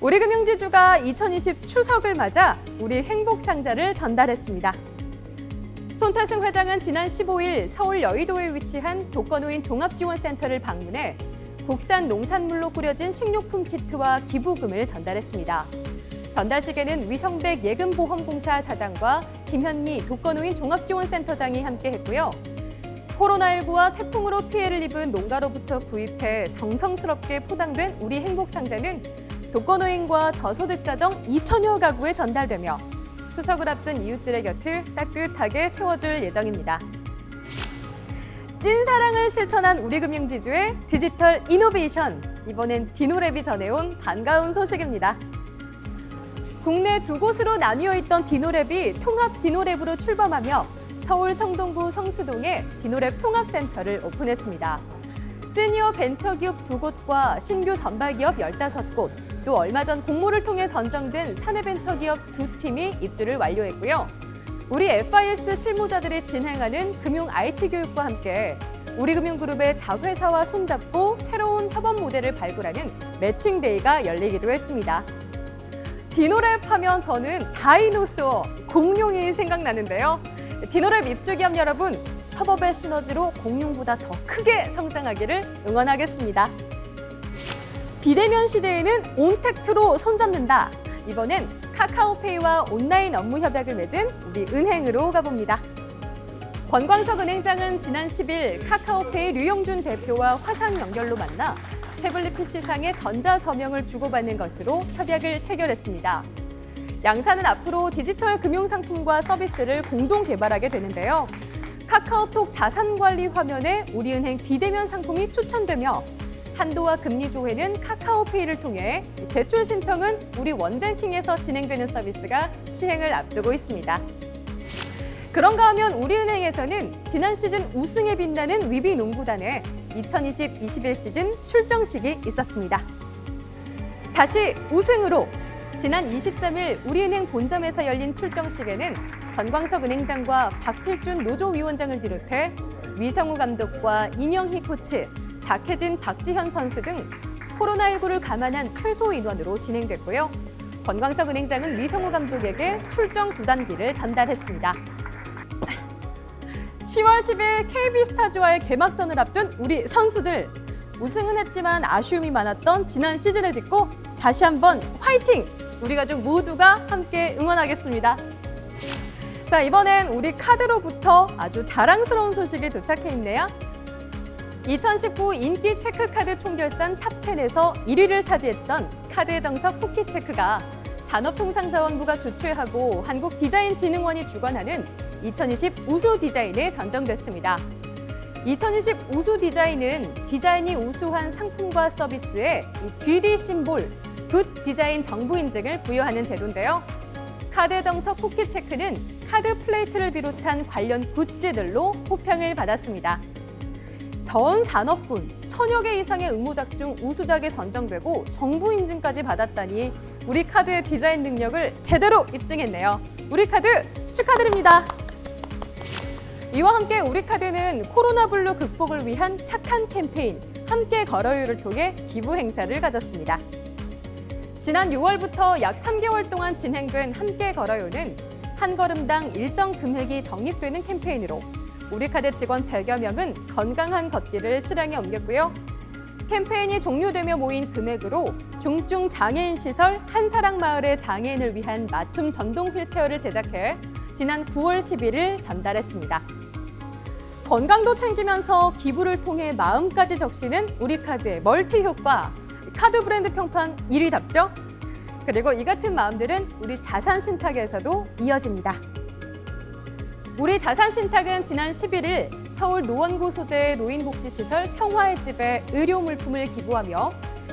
우리금융지주가 2020 추석을 맞아 우리 행복상자를 전달했습니다. 손타승 회장은 지난 15일 서울 여의도에 위치한 독거노인 종합지원센터를 방문해 국산 농산물로 꾸려진 식료품 키트와 기부금을 전달했습니다. 전달식에는 위성백 예금보험공사 사장과 김현미 독거노인 종합지원센터장이 함께했고요. 코로나19와 태풍으로 피해를 입은 농가로부터 구입해 정성스럽게 포장된 우리 행복상자는 독거노인과 저소득 가정 2천여 가구에 전달되며 추석을 앞둔 이웃들의 곁을 따뜻하게 채워줄 예정입니다. 찐 사랑을 실천한 우리금융지주의 디지털 이노베이션. 이번엔 디노랩이 전해온 반가운 소식입니다. 국내 두 곳으로 나뉘어 있던 디노랩이 통합 디노랩으로 출범하며 서울 성동구 성수동에 디노랩 통합센터를 오픈했습니다. 시니어 벤처기업 두 곳과 신규 선발기업 15곳, 또 얼마 전 공모를 통해 선정된 사내벤처기업 두 팀이 입주를 완료했고요. 우리 FIS 실무자들이 진행하는 금융 IT 교육과 함께 우리금융그룹의 자회사와 손잡고 새로운 협업 모델을 발굴하는 매칭데이가 열리기도 했습니다. 디노랩 하면 저는 다이노소어 공룡이 생각나는데요. 디노랩 입주 기업 여러분, 협업의 시너지로 공룡보다 더 크게 성장하기를 응원하겠습니다. 비대면 시대에는 온택트로 손잡는다. 이번엔 카카오페이와 온라인 업무 협약을 맺은 우리 은행으로 가봅니다. 권광석 은행장은 지난 10일 카카오페이 류용준 대표와 화상 연결로 만나 태블릿 PC상에 전자 서명을 주고받는 것으로 협약을 체결했습니다. 양사는 앞으로 디지털 금융 상품과 서비스를 공동 개발하게 되는데요. 카카오톡 자산 관리 화면에 우리은행 비대면 상품이 추천되며 한도와 금리 조회는 카카오페이를 통해 대출 신청은 우리 원뱅킹에서 진행되는 서비스가 시행을 앞두고 있습니다. 그런가 하면 우리은행에서는 지난 시즌 우승에 빛나는 위비 농구단의 2020-21 시즌 출정식이 있었습니다. 다시 우승으로 지난 23일 우리은행 본점에서 열린 출정식에는 권광석 은행장과 박필준 노조위원장을 비롯해 위성우 감독과 이명희 코치, 박혜진, 박지현 선수 등 코로나19를 감안한 최소 인원으로 진행됐고요. 권광석 은행장은 위성우 감독에게 출정 구단기를 전달했습니다. 10월 10일 KB스타즈와의 개막전을 앞둔 우리 선수들 우승은 했지만 아쉬움이 많았던 지난 시즌을 딛고 다시 한번 화이팅! 우리 가족 모두가 함께 응원하겠습니다. 자, 이번엔 우리 카드로부터 아주 자랑스러운 소식이 도착해 있네요. 2019 인기 체크카드 총결산 탑10에서 1위를 차지했던 카드의 정석 쿠키체크가 산업통상자원부가 주최하고 한국디자인진흥원이 주관하는 2020 우수 디자인에 선정됐습니다. 2020 우수 디자인은 디자인이 우수한 상품과 서비스에 이 GD 심볼, 굿 디자인 정부 인증을 부여하는 제도인데요. 카드 정석 쿠키 체크는 카드 플레이트를 비롯한 관련 굿즈들로 호평을 받았습니다. 전 산업군 천여 개 이상의 응모작 중 우수작에 선정되고 정부 인증까지 받았다니 우리 카드의 디자인 능력을 제대로 입증했네요. 우리 카드 축하드립니다. 이와 함께 우리 카드는 코로나 블루 극복을 위한 착한 캠페인 함께 걸어요를 통해 기부 행사를 가졌습니다. 지난 6월부터 약 3개월 동안 진행된 함께 걸어요는 한 걸음당 일정 금액이 적립되는 캠페인으로 우리카드 직원 100여 명은 건강한 걷기를 실행에 옮겼고요. 캠페인이 종료되며 모인 금액으로 중증 장애인 시설 한사랑 마을의 장애인을 위한 맞춤 전동 휠체어를 제작해 지난 9월 11일 전달했습니다. 건강도 챙기면서 기부를 통해 마음까지 적시는 우리카드의 멀티 효과. 카드 브랜드 평판 1위답죠? 그리고 이 같은 마음들은 우리 자산 신탁에서도 이어집니다. 우리 자산 신탁은 지난 11일 서울 노원구 소재의 노인복지시설 평화의 집에 의료 물품을 기부하며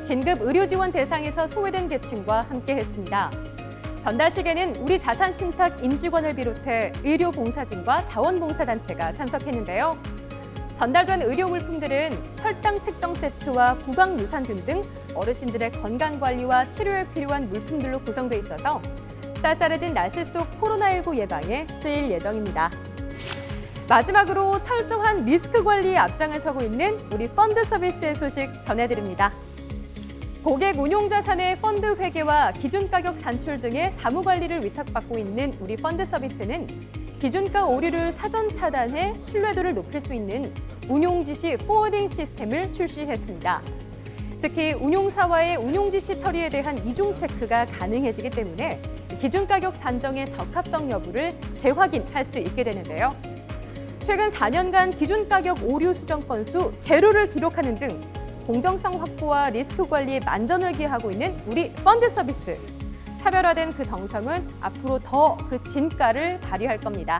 긴급 의료 지원 대상에서 소외된 계층과 함께했습니다. 전달식에는 우리 자산 신탁 임직원을 비롯해 의료 봉사진과 자원봉사단체가 참석했는데요. 전달된 의료 물품들은 혈당 측정 세트와 구강 유산균 등 어르신들의 건강 관리와 치료에 필요한 물품들로 구성돼 있어서 쌀쌀해진 날씨 속 코로나19 예방에 쓰일 예정입니다. 마지막으로 철저한 리스크 관리에 앞장을 서고 있는 우리 펀드 서비스의 소식 전해드립니다. 고객 운용 자산의 펀드 회계와 기준 가격 산출 등의 사무 관리를 위탁받고 있는 우리 펀드 서비스는 기준가 오류를 사전 차단해 신뢰도를 높일 수 있는 운용 지시 포워딩 시스템을 출시했습니다. 특히 운용사와의 운용 지시 처리에 대한 이중 체크가 가능해지기 때문에 기준 가격 산정의 적합성 여부를 재확인할 수 있게 되는데요. 최근 4년간 기준 가격 오류 수정 건수 제로를 기록하는 등 공정성 확보와 리스크 관리에 만전을 기하고 있는 우리 펀드 서비스. 차별화된 그 정성은 앞으로 더 그 진가를 발휘할 겁니다.